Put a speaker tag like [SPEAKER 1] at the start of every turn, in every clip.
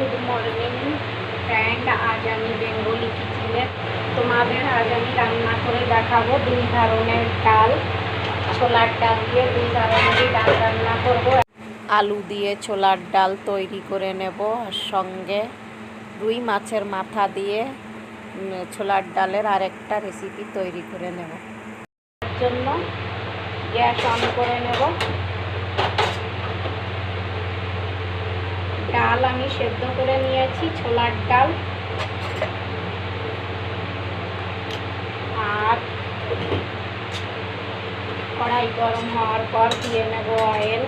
[SPEAKER 1] Good morning friend আজ আমি Bengali কিচেনে তোমাদের, আজ আমি রান্না করে দেখাবো দুই ধরনের ডাল। ছোলার ডাল দিয়ে দুই ধরনেরই ডাল রান্না করব। আলু দিয়ে ছোলার ডাল তৈরি করে নেব আর সঙ্গে রুই মাছের মাথা দিয়ে ছোলার ডালের আরেকটা রেসিপি তৈরি করে নেব। জন্য গ্যাস অন করে নেব। ডাল আমি সেদ্ধ করে নিয়েছি, ছোলার ডাল। আর কড়াই গরম হওয়ার পর দিয়ে নেব অয়েল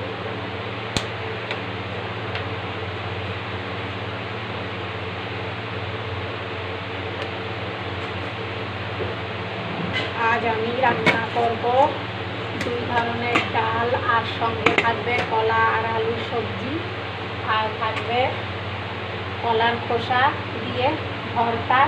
[SPEAKER 1] আজ আমি রান্না করব দুই ধরনের ডাল, আর সঙ্গে থাকবে কলা আর আলুর সবজি। থাকবে। কলার খোসা দিয়ে ভর্তা।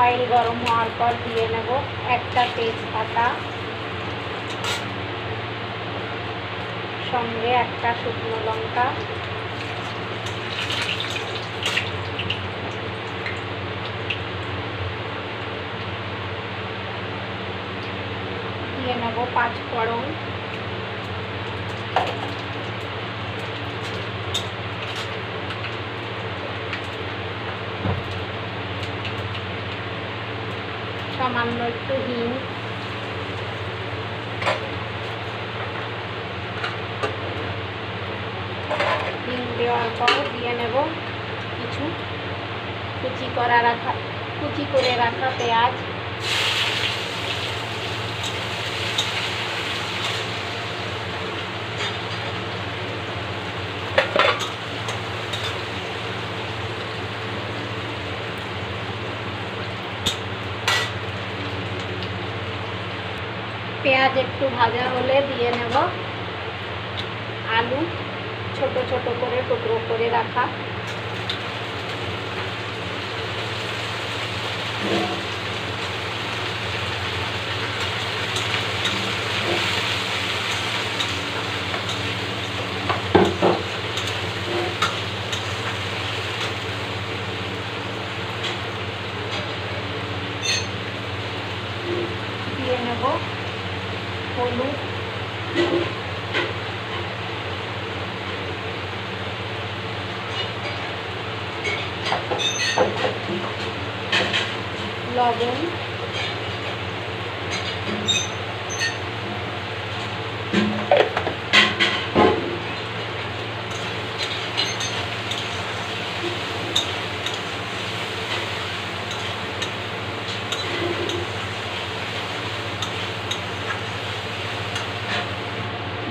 [SPEAKER 1] অয়েল গরম হওয়ার পর দিয়ে নেব একটা তেজপাতা। সঙ্গে একটা শুকনো লঙ্কা। দিয়ে নেব পাঁচ ফড়ন। সামান্য একটু হিং দেওয়ার পর দিয়ে নেব কিছু কুচি করা রাখা কুচি করে রাখা পেঁয়াজ পেঁয়াজ একটু ভাজা হলে দিয়ে নেব আলু, ছোট ছোট করে টুকরো করে রাখা। দিয়ে নেব। হলুদ লবণ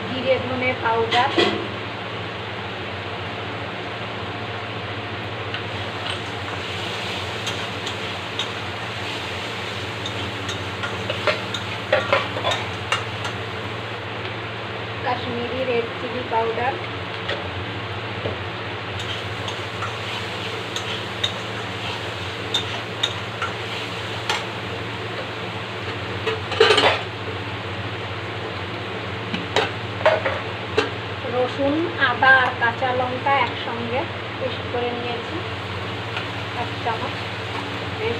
[SPEAKER 1] জিরে ধনে powder Kashmiri red chilli powder রসুন আদা আর কাঁচা লঙ্কা একসঙ্গে পেস্ট করে নিয়েছি এক চামচ বেশ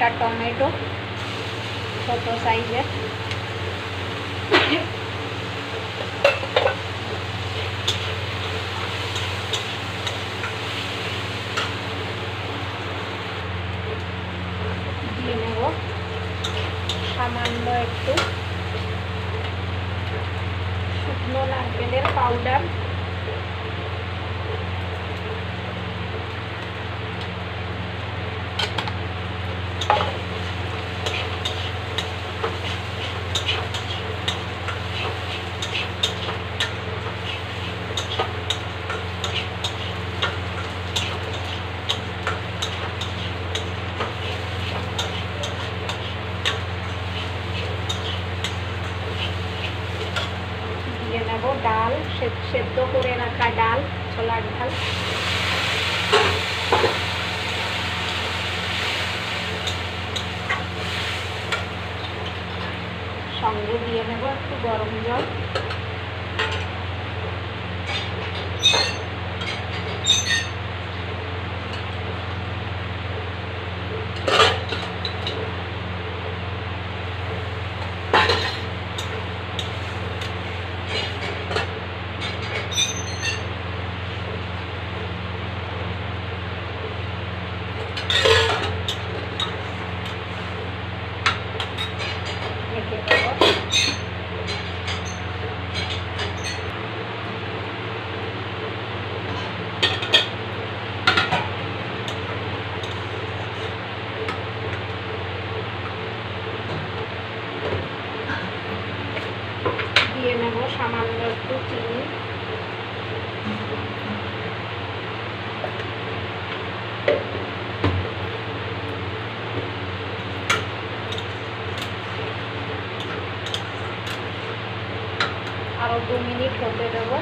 [SPEAKER 1] একটা টমেটো ছোট সাইজের সঙ্গে দিয়ে নেব একটু গরম জল ঢেকে দেবো দিয়ে নেব সামান্য একটু চিনি আরও দু মিনিট হতে দেবো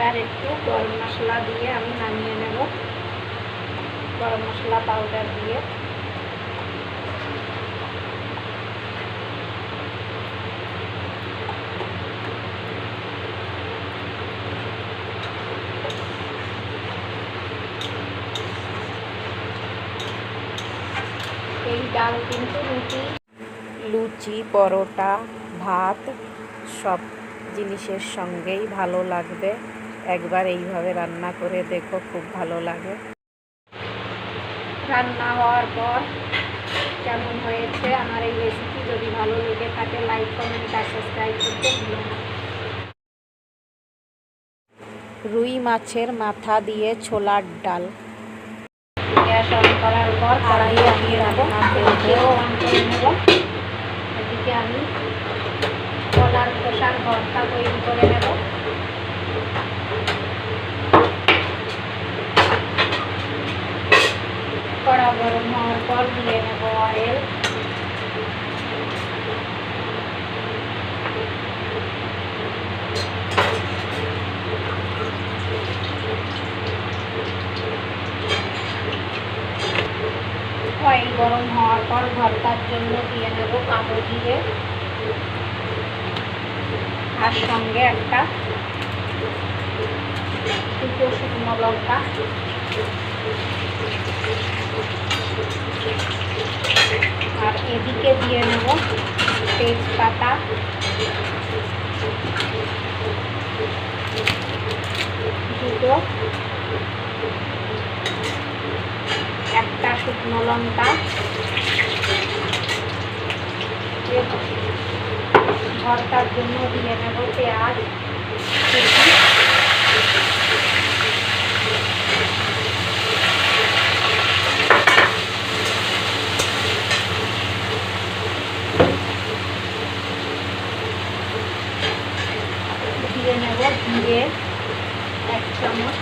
[SPEAKER 1] এবার একটু গরম মশলা দিয়ে আমি নামিয়ে নেব। গরম মশলা পাউডার দিয়ে। এই ডাল কিন্তু রুটি,
[SPEAKER 2] লুচি, পরোটা, ভাত সব জিনিসের সঙ্গেই ভালো লাগবে। একবার এইভাবে রান্না করে দেখো খুব ভালো লাগে।
[SPEAKER 1] রান্না হওয়ার পর কেমন হয়েছে আমার এই রেসিপি যদি ভালো লেগে থাকে লাইক কমেন্ট আর সাবস্ক্রাইব করতে ভুলো না।
[SPEAKER 2] রুই মাছের মাথা দিয়ে ছোলার ডাল।
[SPEAKER 1] গ্যাস অন করার পর কড়াই আমি রাখব অন করে নেব। এদিকে আমি কলার খোসার ভর্তা তৈরি করে নেব। কড়া গরম হওয়ার পর দিয়ে নেব অয়েল অয়েল গরম হওয়ার পর ভর্তার জন্য দিয়ে নেব কালো জিরে আর সঙ্গে একটা দুটো শুকনো লঙ্কা। আর এদিকে দিয়ে নেব তেজপাতা। দুটো। একটা শুকনো লঙ্কা। ভর্তার জন্য দিয়ে নেব পেঁয়াজ কুচি। দিয়ে জিরে এক চামচ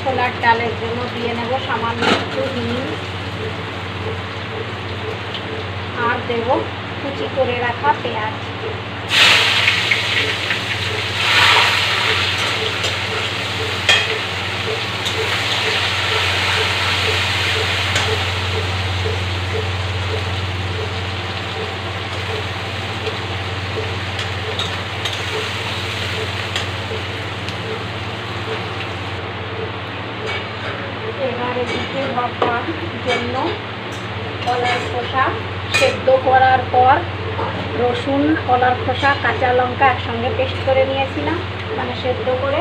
[SPEAKER 1] ছোলার ডালের জন্য দিয়ে নেব সামান্য একটু হিং। আর দেব কুচি করে রাখা পেঁয়াজ। এবার ভাপার জন্য কলার খোসা সেদ্ধ করার পর রসুন, কলার খোসা, কাঁচা লঙ্কা একসঙ্গে পেস্ট করে নিয়েছিলাম। মানে সেদ্ধ করে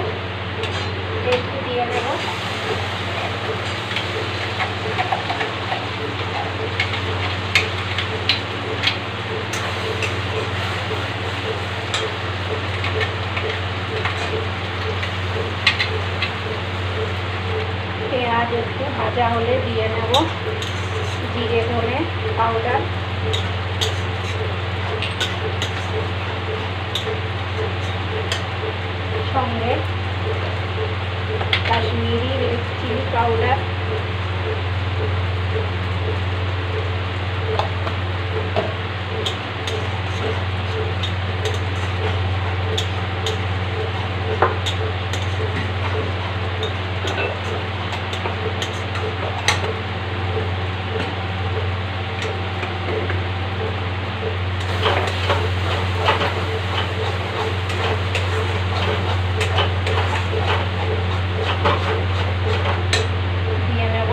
[SPEAKER 1] পেস্ট দিয়ে নেব পেঁয়াজ একটু ভাজা হলে দিয়ে নেব। জিরে ধনে পাউডার সঙ্গে কাশ্মীরি রেড চিলি পাউডার দিয়ে নেব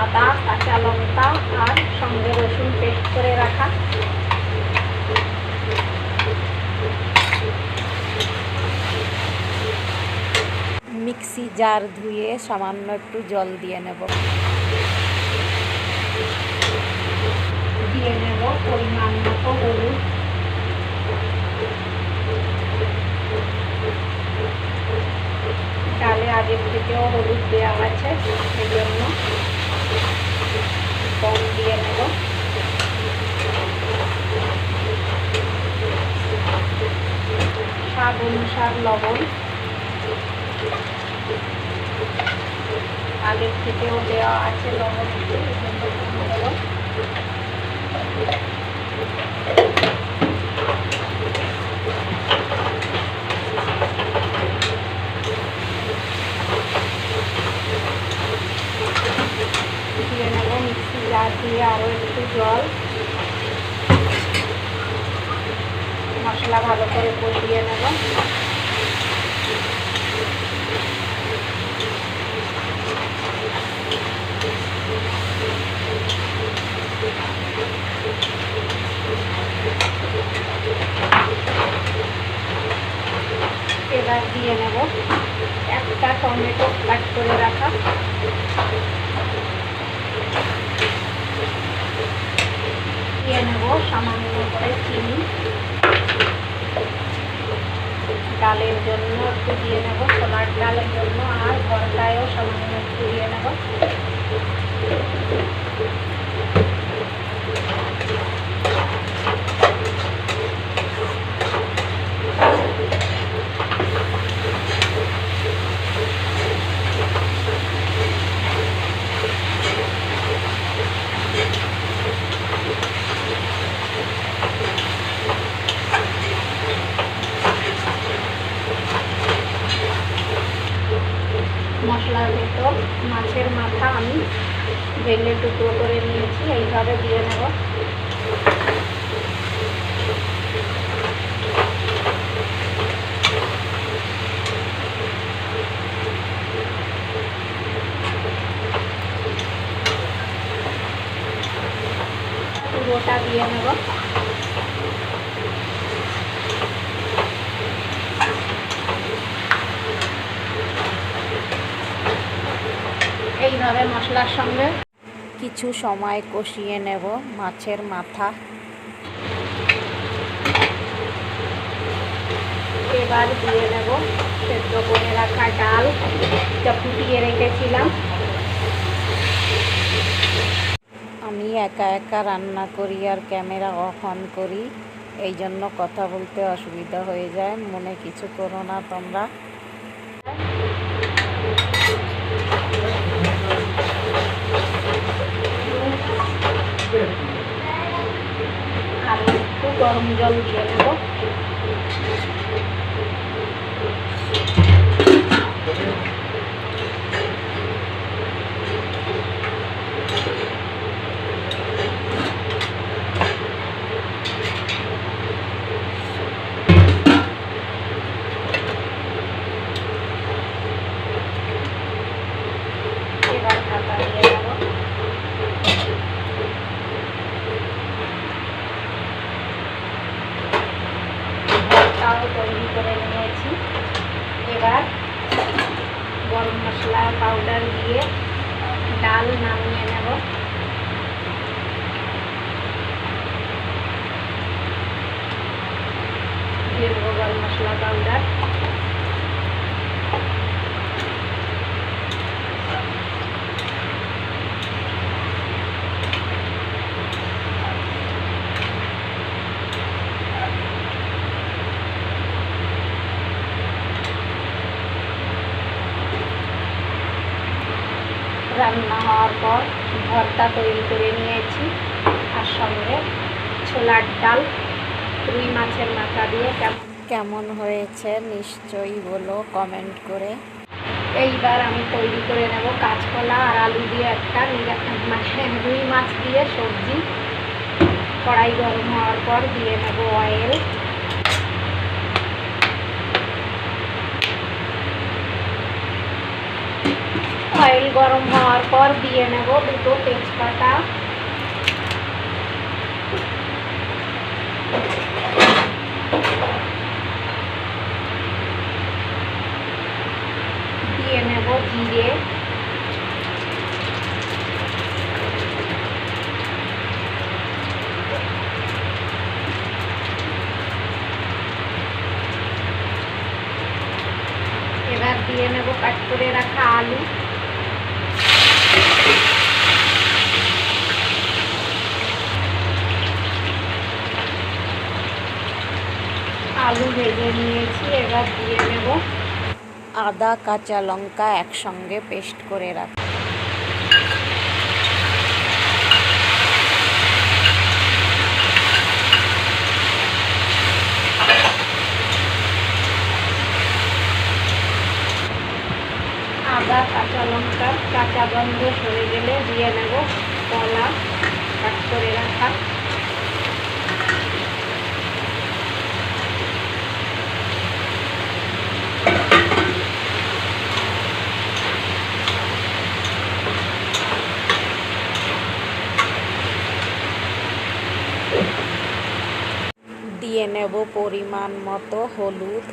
[SPEAKER 1] আদা কাঁচা লঙ্কা আর সঙ্গে রসুন পেস্ট করে রাখা
[SPEAKER 2] মিক্সি জার ধুয়ে সামান্য একটু জল দিয়ে নেব।
[SPEAKER 1] দিয়ে নেব পরিমাণ মতো হলুদ। ডালে আগের থেকেও হলুদ দেওয়া আছে, সেই জন্য কম দিয়ে নেব। স্বাদ অনুসার লবণ। আগের থেকেও দেওয়া আছে লবণ। দিয়ে নেব মিক্সি জার দিয়ে আরও একটু জল, মশলা ভালো করে কষিয়ে নেব এবার দিয়ে নেব একটা টমেটো কাট করে রাখা দিয়ে নেব সামান্য করে চিনি ডালের জন্য একটু দিয়ে নেব ছোলার ডালের জন্য আর ভরটায়ও সামান্য একটু দিয়ে নেব মশলার ভেতর মাছের মাথা আমি ভেঙে টুকরো করে নিয়েছি এইভাবে দিয়ে নেব পুরোটা দিয়ে নেব। এইভাবে মশলার সঙ্গে
[SPEAKER 2] কিছু সময় কষিয়ে নেব মাছের মাথা।
[SPEAKER 1] এবার দিয়ে নেব সেদ্ধ করে রাখা ডাল। যা ফুটিয়ে রেখেছিলাম।
[SPEAKER 2] আমি একা একা রান্না করি আর ক্যামেরা অফ অন করি, এই জন্য কথা বলতে অসুবিধা হয়ে যায়। মনে কিছু করো না তোমরা।
[SPEAKER 1] গরম জল দিয়ে তাও তৈরি করে নিয়েছি। এবার গরম মশলা পাউডার দিয়ে ডাল নামিয়ে নেব। দিয়ে গরম মশলা পাউডার ভর্তা তৈরি করে নিয়েছি। আর সঙ্গে ছোলার ডাল রুই মাছের মাথা দিয়ে কেমন
[SPEAKER 2] কেমন হয়েছে নিশ্চয়ই বলো কমেন্ট করে।
[SPEAKER 1] এইবার আমি তৈরি করে নেব কাঁচকলা আর আলু দিয়ে একটা মানে রুই মাছ দিয়ে সবজি। কড়াই গরম হওয়ার পর দিয়ে নেব অয়েল অয়েল গরম হওয়ার পর দিয়ে নেব দুটো তেজপাতা দিয়ে নেব জিরে এবার দিয়ে নেব কাট করে রাখা আলু আলু ভেজে নিয়েছি এবার দিয়ে নেব
[SPEAKER 2] আদা কাঁচা লঙ্কা একসঙ্গে পেস্ট করে রাখ।
[SPEAKER 1] আদা, কাঁচা লঙ্কার কাঁচা গন্ধ সরে গেলে দিয়ে নেব কলা, কাট করে রাখা।
[SPEAKER 2] দিয়ে নেব পরিমাণ মতো হলুদ।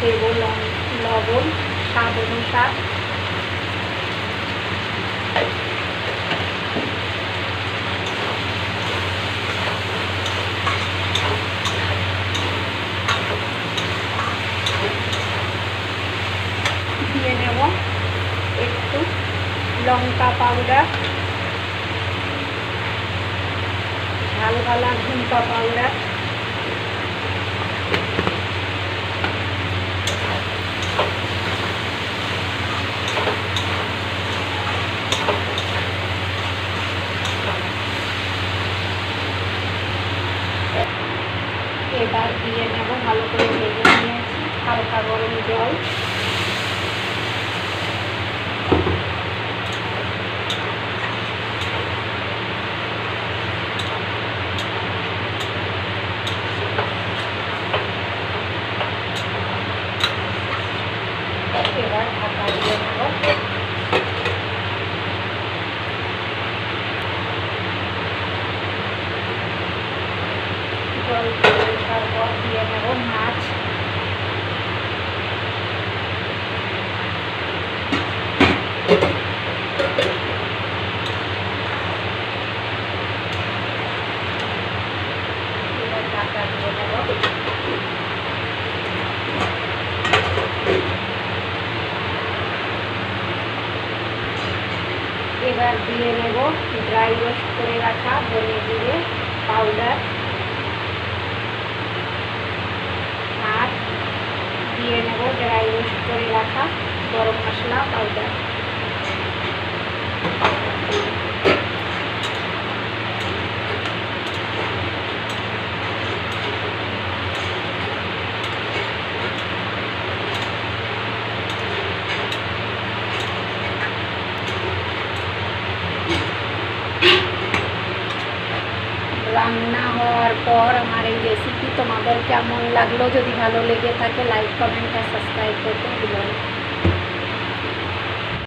[SPEAKER 1] দেব লবণ স্বাদ অনুসার দিয়ে নেব একটু লঙ্কা পাউডার ঝালবালা ঝুমকা পাউডার এবার দিয়ে নেব ভালো করে ভেজে নিয়েছি হালকা গরম জল এবার ঢাকা দিয়ে নেব জল দিয়ে ওঠার পর দিয়ে নেব মাছ এবার ঢাকা দিয়ে নেব এবার দিয়ে নেব ড্রাই রোস্ট করে রাখা ধনে জিরে পাউডার আর দিয়ে নেব ড্রাই রোস্ট করে রাখা গরম মশলা পাউডার রান্না হওয়ার পর আমার এই রেসিপি তোমাদের কেমন লাগল? যদি ভালো লেগে থাকে লাইক কমেন্ট আর সাবস্ক্রাইব করতে ভুলো না।